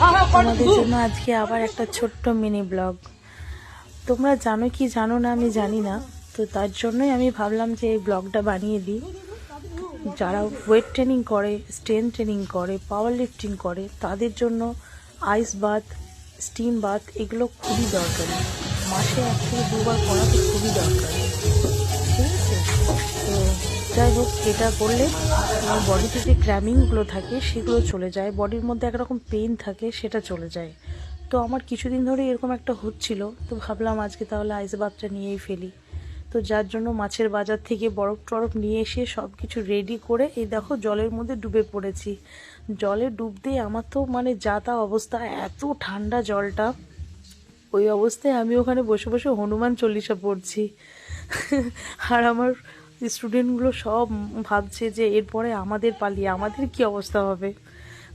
তোমাদের জন্য আজকে আবার একটা ছোট্ট মিনি ব্লগ তোমরা জানো কি জানো না আমি জানি না, তো তার জন্যই আমি ভাবলাম যে এই ব্লগটা বানিয়ে দিই। যারা ওয়েট ট্রেনিং করে স্ট্রেন ট্রেনিং করে পাওয়ার লিফটিং করে, তাদের জন্য আইস বাথ স্টিম বাথ এগুলো খুবই দরকারি। মাসে এক থেকে দুবার করা তো খুবই দরকারি। যাই হোক এটা করলে বডিতে যে ক্র্যামিংগুলো থাকে, সেগুলো চলে যায়। বডির মধ্যে একরকম পেন থাকে, সেটা চলে যায়। তো আমার কিছুদিন ধরে এরকম একটা হচ্ছিল। তো ভাবলাম আজকে তাহলে আইস বাথটা নিয়েই ফেলি। তো যার জন্য মাছের বাজার থেকে বরফ টরফ নিয়ে এসে সব কিছু রেডি করে, এই দেখো জলের মধ্যে ডুবে পড়েছি। জলে ডুবতেই আমার তো মানে যা তা অবস্থা, এত ঠান্ডা জলটা। ওই অবস্থায় আমি ওখানে বসে বসে হনুমান চল্লিশা পড়ছি। আর আমার স্টুডেন্টগুলো সব ভাবছে যে এরপরে আমাদের পালিয়ে আমাদের কি অবস্থা হবে?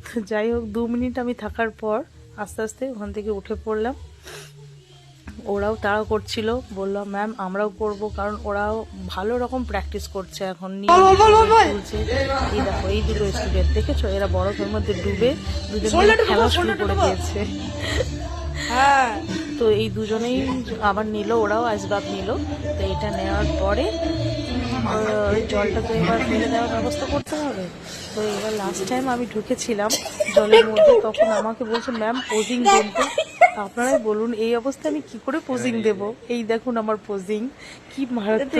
তো যাই হোক দু মিনিট আমি থাকার পর আস্তে আস্তে ওখান থেকে উঠে পড়লাম। ওরাও তাড়া করছিল বললাম ম্যাম আমরাও করব। কারণ ওরাও ভালো রকম প্র্যাকটিস করছে এখন। নিয়ে এই দেখো এই দুটো স্টুডেন্ট দেখেছ? এরা বরফের মধ্যে ডুবে দুজনে খেলা শুরু করে দিয়েছে। হ্যাঁ। তো এই দুজনেই আবার নিল ওরাও আসবাব নিল। তো এটা নেওয়ার পরে ওই জলটা তো এবার ফেলে দেওয়ার ব্যবস্থা করতে হবে। তো এবার লাস্ট টাইম আমি ঢুকেছিলাম জলের মধ্যে তখন আমাকে বলছে ম্যাম পোজিং দেন তো। আপনারাই বলুন এই অবস্থায় আমি কি করে পোজিং দেব? এই দেখুন আমার পোজিং কি মারাত্মক।